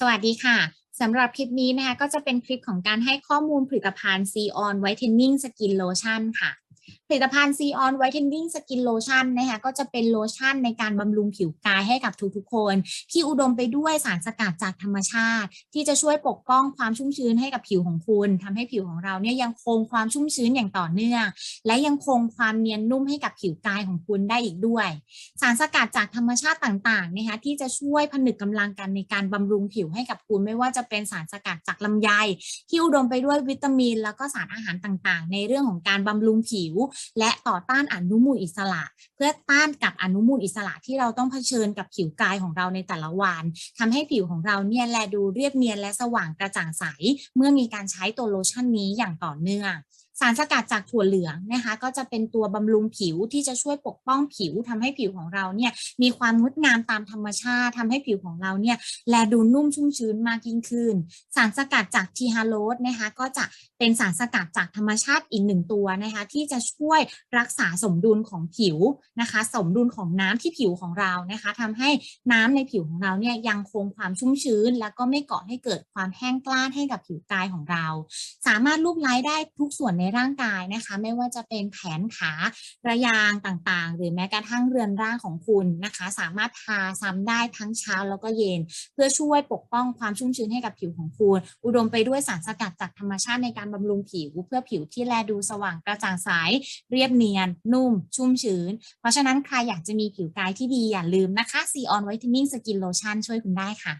สวัสดีค่ะสำหรับคลิปนี้นะคะก็จะเป็นคลิปของการให้ข้อมูลผลิตภัณฑ์ C on Whitening Skin Lotion ค่ะ ผลิตภัณฑ์ C on Whitening Skin Lotion นะคะก็จะเป็นโลชั่นในการบำรุงผิวกายให้กับทุกๆคน ที่อุดมไปด้วยสารสกัดจากธรรมชาติ ที่จะช่วยปกป้องความชุ่มชื้นให้กับผิวของคุณทำให้ผิวของเราเนี่ยยังคงความชุ่มชื้นอย่างต่อเนื่อง และยังคงความเนียนนุ่มให้กับผิวกายของคุณได้อีกด้วย สารสกัดจากธรรมชาติต่างๆนะคะที่จะช่วยผนึกกำลังกันในการบำรุงผิวให้กับคุณ ไม่ว่าจะเป็นสารสกัดจากลำไย ที่อุดมไปด้วยวิตามิน แล้วก็สารอาหารต่างๆ ในเรื่องของการบำรุงผิวและต่อต้านอนุมูลอิสระ เพื่อต้านกับอนุมูลอิสระที่เราต้องเผชิญกับผิวกายของเราในแต่ละวันทำให้ผิวของเราเนี่ยแลดูเรียบเนียนและสว่างกระจ่างใส เมื่อมีการใช้ตัวโลชั่นนี้อย่างต่อเนื่อง สารสกัดจากถั่วเหลืองนะคะ ก็จะเป็นตัวบำรุงผิวที่จะช่วยปกป้องผิวทำให้ผิวของเราเนี่ยมีความงดงามตามธรรมชาติทำให้ผิวของเราเนี่ยแลดูนุ่มชุ่มชื้นมากยิ่งขึ้น สารสกัดจากทีฮาโรสนะคะก็จะเป็นสารสกัดจากธรรมชาติอีกหนึ่งตัวนะคะ ที่จะช่วยรักษาสมดุลของผิวนะคะ สมดุลของน้ำที่ผิวของเรานะคะทำให้น้ำในผิวของเราเนี่ยยังคงความชุ่มชื้น แล้วก็ไม่ก่อให้เกิดความแห้งกล้านให้กับผิวกายของเรา สามารถลูบไล้ได้ทุกส่วนในร่างกายนะคะ ไม่ว่าจะเป็นแขนขาระยางต่างๆ หรือแม้กระทั่งเรือนร่างของคุณนะคะ สามารถทาซ้ำได้ทั้งเช้าแล้วก็เย็น เพื่อช่วยปกป้องความชุ่มชื้นให้กับผิวของคุณ อุดมไปด้วยสารสกัดจากธรรมชาติในการบำรุงผิว เพื่อผิวที่แลดูสว่างกระจ่างใสเรียบเนียน นุ่ม ชุ่มชื้น เพราะฉะนั้นใครอยากจะมีผิวกายที่ดีอย่าลืมนะคะ C on Whitening Skin Lotion ช่วยคุณได้ค่ะ